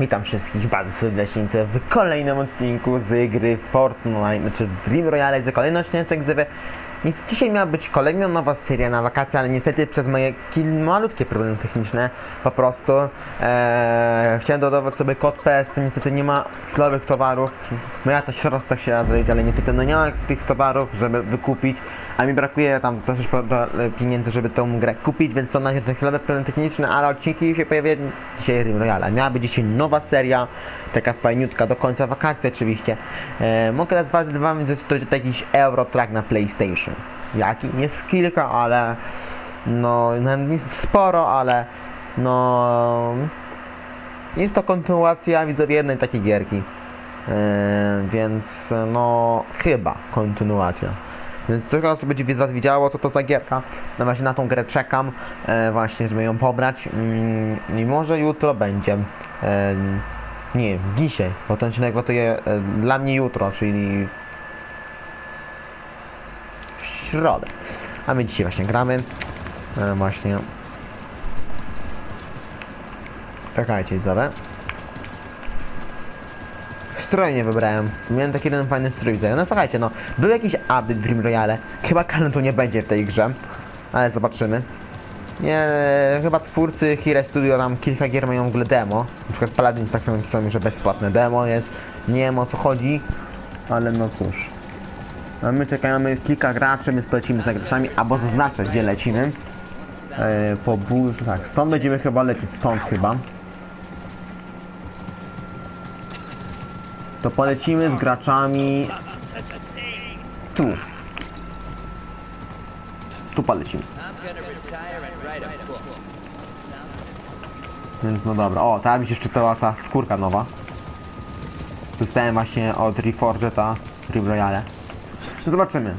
Witam wszystkich bardzo serdecznie w kolejnym odcinku z gry Fortnite, znaczy Dream Royale, z kolejny odcinek z dzisiaj miała być kolejna nowa seria na wakacje, ale niestety przez moje malutkie problemy techniczne po prostu e, chciałem dodawać sobie kod PS, niestety nie ma chwilowych towarów. No ja to środka się razem, ale niestety no nie ma tych towarów, żeby wykupić, a mi brakuje tam sporo pieniędzy, żeby tą grę kupić, więc są na razie te chwilowe problemy techniczne, ale odcinki się pojawiają dzisiaj Dream Royale. Miała być dzisiaj nowa seria, taka fajniutka do końca wakacji oczywiście. E, mogę nazwać wam, że to jest jakiś Eurotrack na PlayStation. Jaki? Jest kilka, ale no, no sporo, ale no jest to kontynuacja widzę jednej takiej gierki. E, więc no chyba kontynuacja. Więc trochę osób będzie was widziało co to za gierka. No właśnie na tą grę czekam, e, właśnie żeby ją pobrać. Mm, I może jutro będzie. E, nie, dzisiaj, bo ten odcinek gotuje e, dla mnie jutro, czyli w środę. A my dzisiaj właśnie gramy. E, właśnie. Czekajcie, widzowie. Strój nie wybrałem. Miałem taki jeden fajny strój. No słuchajcie, no. Był jakiś update w Dream Royale. Chyba Kalentu nie będzie w tej grze. Ale zobaczymy. Nie, chyba twórcy Hire Studio tam kilka gier mają w ogóle demo. Na przykład Paladins tak samo pisał, że bezpłatne demo jest. Nie wiem o co chodzi. Ale no cóż. A my czekamy kilka graczy, my polecimy za graczami, albo zaznaczę gdzie lecimy. E, po tak, stąd będziemy chyba lecieć, stąd chyba. To polecimy z graczami tu. Tu polecimy. Więc no dobra. O, ta mi się szczytała ta skórka nowa. Dostałem właśnie od Reforge ta Dream Royale. No Zobaczymy.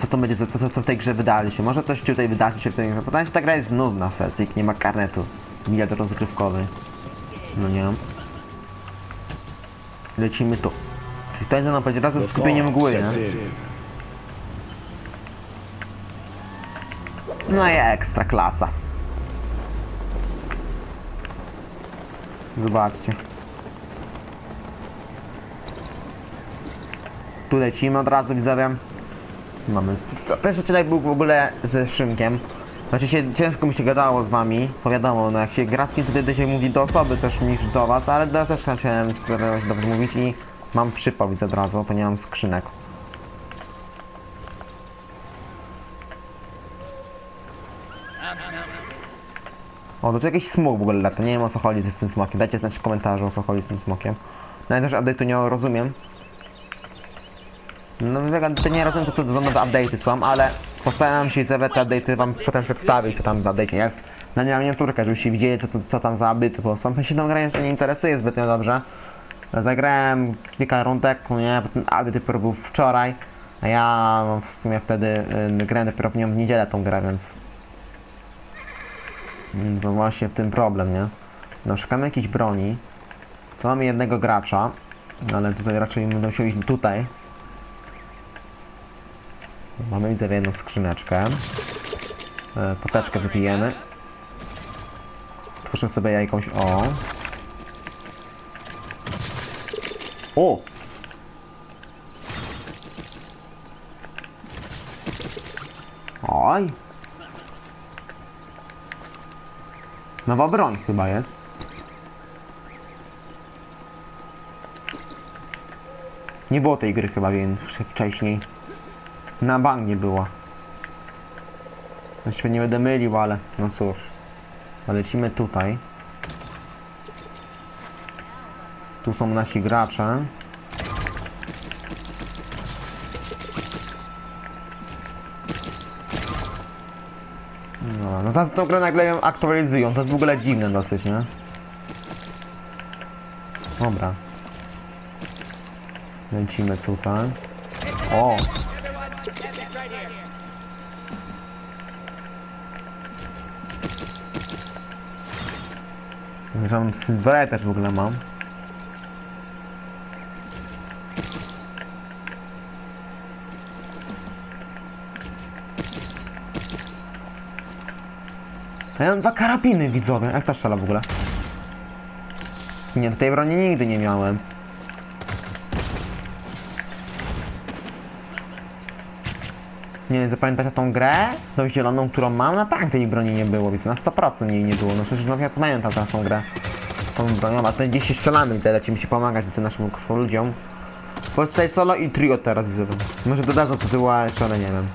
Co to będzie, co, co, w tej grze wydarzy się. Może coś tutaj wydarzy się w tej grze. Czy ta gra jest nudna wersji, nie ma karnetu. Bilet rozgrywkowy. No nie. Lecimy tu. Czyli to jest nam będzie razem z skupieniem mgły, nie? No i ekstra klasa. Zobaczcie. Tu lecimy od razu, widzowie. Mamy... Pierwszy odcinek był w ogóle ze Szymkiem. Znaczy się, ciężko mi się gadało z wami, bo wiadomo, no jak się gra z kim, wtedy się mówi do osoby też niż do was, ale do, też chciałem się dobrze mówić i mam przypał, widzę od razu, bo nie mam skrzynek. O, to tu jakiś smok w ogóle lata, nie wiem o co chodzi z tym smokiem, dajcie znać w komentarzu o co chodzi z tym smokiem. Nawet też update'u nie rozumiem. No to nie rozumiem co tu za nowe update'y są, ale postaram się te update'y wam potem przedstawić, co tam w update'cie jest. Na miniaturkę, żebyście widzieli co, co tam za update'y, bo sam się tą grę jeszcze nie interesuje zbytnio dobrze. Zagrałem kilka rundek, no nie, ten update dopiero był wczoraj, a ja no, w sumie wtedy y, grałem dopiero w nią w niedzielę tą grę, więc... Mm, To właśnie w tym problem, nie? No, szukamy jakiejś broni. Tu mamy jednego gracza, ale tutaj raczej będę musiał iść tutaj. Mamy widzę jedną skrzyneczkę. E, poteczkę wypijemy. Tworzę sobie jakąś... O! O! Oj! Nowa broń chyba jest. Nie było tej gry chyba więc wcześniej. Na bank było. Ja się nie będę mylił, ale no cóż. A Lecimy tutaj. Tu są nasi gracze. No, no teraz tą grę nagle ją aktualizują, to jest w ogóle dziwne dosyć, nie? Dobra. Lecimy tutaj. O! Mam Silverę też w ogóle mam. Ja mam dwa karabiny widzowie. Jak ta strzela w ogóle? Nie, tej broni nigdy nie miałem. Nie wiem, zapamiętacie tą grę? Tą zieloną, którą mam? Na tak tej broni nie było, więc na 100% jej nie było. No przecież no, ja pamiętam teraz tą grę. Tą bronią, a ten gdzieś się strzelamy, widzę, lecimy się pomagać tym naszym ludziom. Tutaj solo i trio teraz widzę. Może dodadzą co była jeszcze, ale nie wiem.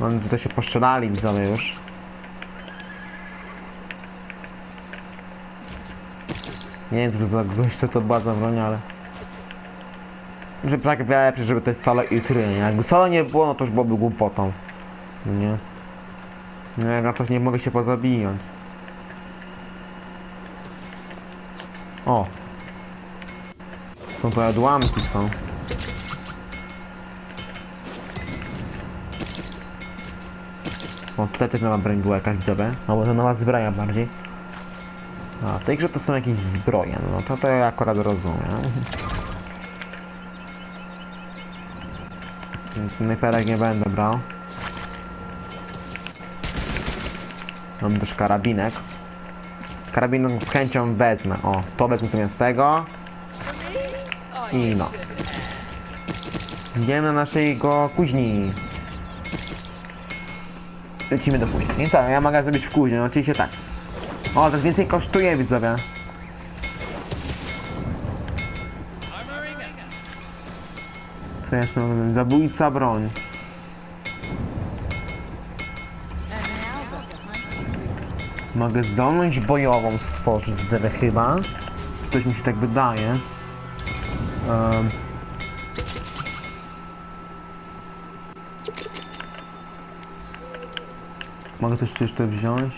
Oni tutaj się postrzelali widzowie już. Nie wiem co to co to była za broń, ale... Żeby tak lepsze, żeby to jest solo i trio, nie? Jakby solo nie było, no to już byłoby głupotą. Nie? No jak na to nie mogę się pozabijać. O! To to odłamki są. O, tutaj też nowa broń była jakaś widzowa. No bo to nowa zbroja bardziej. A, w tej grze to są jakieś zbroje, no to to ja akurat rozumiem. Więc snajperek nie będę brał. Mam też karabinek. Karabin z chęcią wezmę. O, to wezmę zamiast tego. I no. Idziemy na naszego kuźni. Lecimy do kuźni. Nie co, ja mogę zrobić w kuźni, no oczywiście tak. O, to więcej kosztuje widzowie. Co jeszcze mamy? Zabójca broń. Mogę zdolność bojową stworzyć, widzę chyba. Coś mi się tak wydaje. Um. Mogę coś jeszcze wziąć?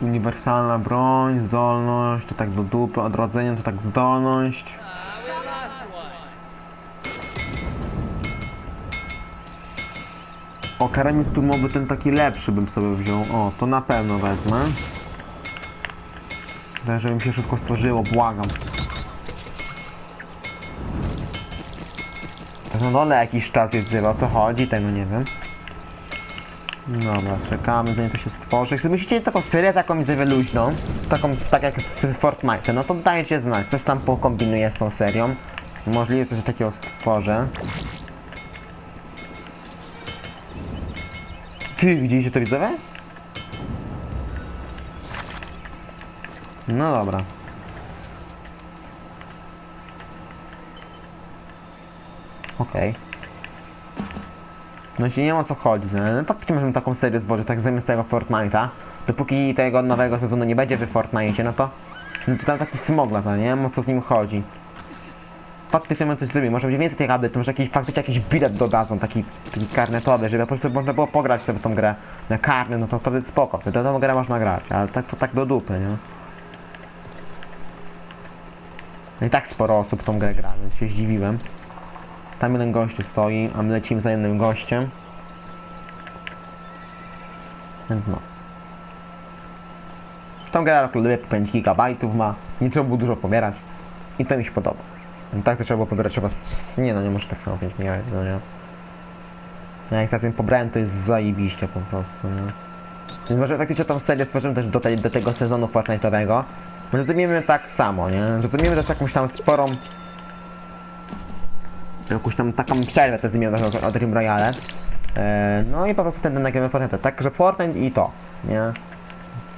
Uniwersalna broń, zdolność, to tak do dupy, odrodzenie to tak zdolność. O, karabin szturmowy ten taki lepszy bym sobie wziął. O, to na pewno wezmę. Tak, żeby mi się szybko stworzyło, błagam. Na dole jakiś czas jest o co chodzi, tego nie wiem. Dobra, czekamy zanim to się stworzy. Jeśli myślicie taką serię taką widzę luźną, taką tak jak w Fortnite, no to dajcie znać, coś tam pokombinuję z tą serią. Możliwe, że coś takiego stworzę. Ty, widzieliście to widzowie? No dobra. Okej. No jeśli nie o co chodzi, no, no możemy taką serię złożyć, tak zamiast tego Fortnite'a. Dopóki tego nowego sezonu nie będzie w Fortnite, no to... No to tam taki smogla, to nie wiem o co z nim chodzi. Faktycznie my coś zrobimy, może będzie więcej tych update'ów, może jakiś faktycznie jakiś bilet dodadzą, taki, taki karnetowy, żeby po prostu można było pograć sobie tą grę na karny, no to wtedy spoko, wtedy tą grę można grać, ale tak to tak do dupy, nie? No i tak sporo osób tą grę gra, więc się zdziwiłem. Tam jeden gościu stoi, a my lecimy za jednym gościem. Więc no. Tą grę lubię, 5 GB ma, nie trzeba było dużo pobierać. I to mi się podoba. No tak to trzeba było pobierać chyba z... Nie no, nie może tak samo 5 GB, no nie. No jak ją pobrałem, to jest zajebiście po prostu, nie. Więc może faktycznie tą serię stworzymy też do, tej, do tego sezonu Fortnite'owego. Może zrobimy tak samo, nie? Że zrobimy też jakąś tam sporą jakąś tam taką przerwę też zmienię o, o Dream Royale. E, no i po prostu wtedy nagramy Fortnite. Także Fortnite i to, nie?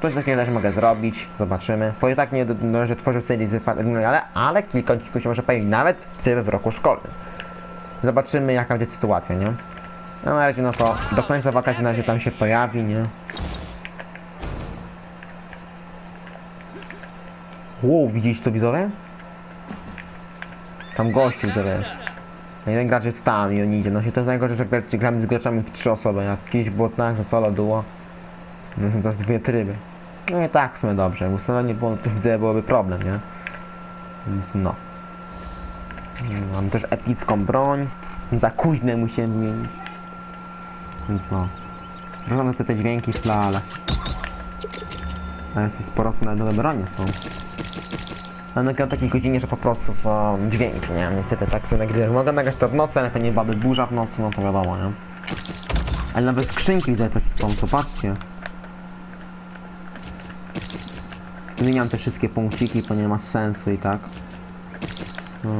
Coś takiego też mogę zrobić, zobaczymy. Bo i tak nie no, że tworzył serię z Royale, ale kilka odcinków się może pojawić nawet w tym roku szkolnym. Zobaczymy jaka będzie sytuacja, nie? No na razie no to do końca wakacji na razie tam się pojawi, nie? Wow, widzieliście to widzowie? Tam gościu widzowie jest. No jeden gracz jest tam i on idzie. No się to jest najgorsze, że gra- gramy z graczami w trzy osoby. A kiedyś było tak, że solo było. No są teraz dwie tryby. No i tak w sumie dobrze. Jakby solo nie było, widzę byłoby problem, nie? Więc no. Mam też epicką broń. Za kuźne musiałem zmienić. Więc no. Wygląda te, te dźwięki w ale... Ale jest sporo są nawet nowe bronie są. Ale nagram w takiej godzinie, że po prostu są dźwięki, nie? Niestety tak sobie nagrywam. Mogę nagrać to w nocy, ale pewnie byłaby burza w nocy, no to wiadomo, nie? Ale nawet skrzynki widzę też są, zobaczcie. Zmieniam te wszystkie punkciki, to nie ma sensu i tak. No.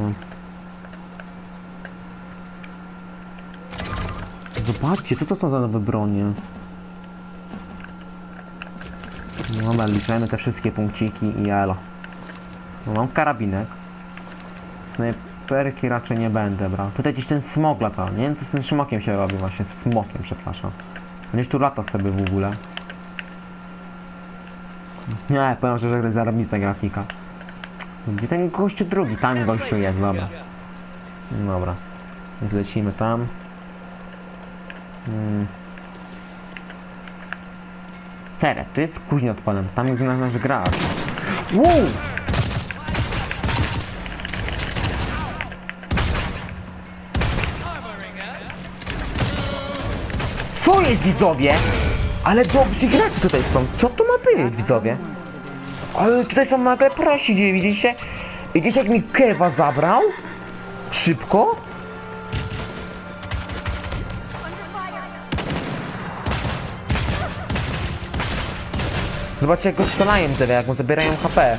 Zobaczcie, co to są za nowe bronie. No Dobra, liczymy te wszystkie punkciki i elo. No, mam karabinek. Snajperki raczej nie będę brał. Tutaj gdzieś ten smok lata. Nie wiem co z tym smokiem się robi właśnie. Z smokiem, przepraszam. Gdzieś tu lata sobie w ogóle. Nie, powiem szczerze, że to jest zarobista grafika. Gdzie ten gościu drugi? Tam gościu jest, dobra. Dobra. Więc lecimy tam. Hmm. Teraz, tu jest kuźnia odpalam. Tam jest nasz gracz. Wow! Co jest widzowie? Ale dobrzy gracze tutaj są. Co to ma być widzowie? Ale tutaj są nagle prosi, widzicie? Widzicie jak mi kewa zabrał? Szybko? Zobaczcie jak go strzelają jak mu zabierają HP.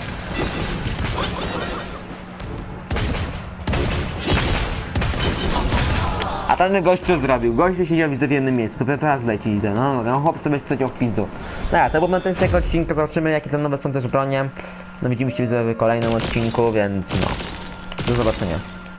Ten gościu zrobił. Gościu siedział widzę w jednym miejscu. Teraz leci widzę. No, no chłop sobie siedział w pizdu. Tak, to był moment tego odcinka. Zobaczymy jakie te nowe są też bronie. No widzimy się widzę w kolejnym odcinku, więc no. Do zobaczenia.